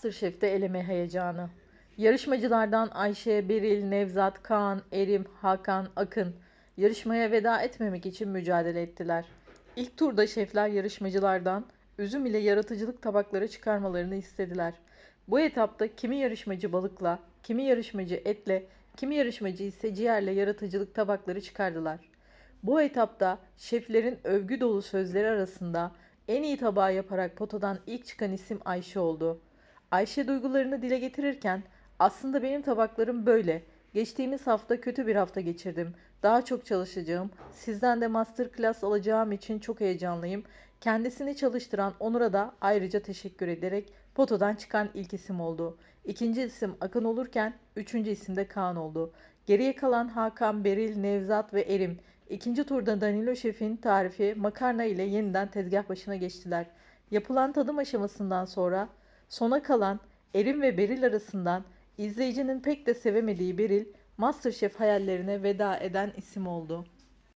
Masterchef'te eleme heyecanı. Yarışmacılardan Ayşe, Beril, Nevzat, Kaan, Erim, Hakan, Akın yarışmaya veda etmemek için mücadele ettiler. İlk turda şefler yarışmacılardan üzüm ile yaratıcılık tabakları çıkarmalarını istediler. Bu etapta kimi yarışmacı balıkla, kimi yarışmacı etle, kimi yarışmacı ise ciğerle yaratıcılık tabakları çıkardılar. Bu etapta şeflerin övgü dolu sözleri arasında en iyi tabağı yaparak potadan ilk çıkan isim Ayşe oldu. Ayşe duygularını dile getirirken aslında benim tabaklarım böyle. Geçtiğimiz hafta kötü bir hafta geçirdim. Daha çok çalışacağım. Sizden de masterclass alacağım için çok heyecanlıyım. Kendisini çalıştıran Onur'a da ayrıca teşekkür ederek potadan çıkan ilk isim oldu. İkinci isim Akın olurken üçüncü isim de Kaan oldu. Geriye kalan Hakan, Beril, Nevzat ve Erim. İkinci turda Danilo Şef'in tarifi makarna ile yeniden tezgah başına geçtiler. Yapılan tadım aşamasından sonra sona kalan Erim ve Beril arasından izleyicinin pek de sevemediği Beril, Masterchef hayallerine veda eden isim oldu.